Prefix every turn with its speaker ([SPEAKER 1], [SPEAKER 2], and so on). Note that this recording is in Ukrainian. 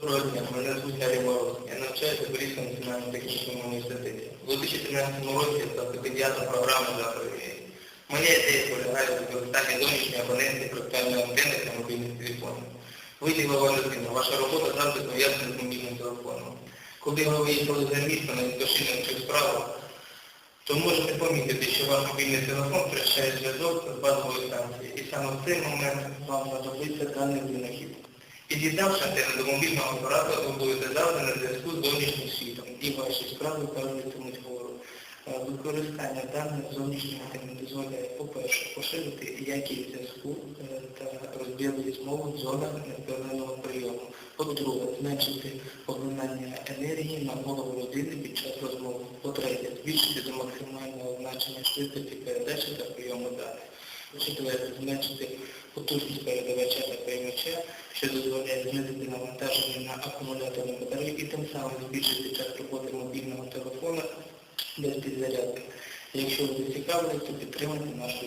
[SPEAKER 1] Доброго дня, мене звуть Гаррі Мороз. Я навчаюся в Борівському національному технічному університеті. У 2013 році я став стипендіатом програми заходів. Моя ідея полягає у використанні зовнішньої абонентської проектуальної антенни для мобільних телефонів. Ви ділова людина, ваша робота завжди пов'язана з мобільним телефоном. Коли ви виїхали за місто на відпочинок чи справу, то можете помітити, що ваш мобільний телефон втрачає зв'язок з базовою станцією. І саме в цей момент вам знадобиться даний винахід. Під'єднавши антенну до мобільного апарату, ви будете завжди на зв'язку з зовнішнім світом і ваші справи перелітимуть вгору. Е, Використання даних зовнішньої антенни дозволяє, по-перше, поширити якість зв'язку е, та розбіглість мови в зонах невпевненого прийому. По-друге, зменшити поглинання енергії на голову людини під час розмови. По-третє, збільшити до максимального значення швидкості передачі та прийому даних. По-четверте, зменшити потужність передавача та приймача, що дозволяє знизити навантаження на акумуляторні батареї і тим самим збільшити час роботи мобільного телефона без підзарядки. Якщо ви зацікавлені, то підтримайте нашу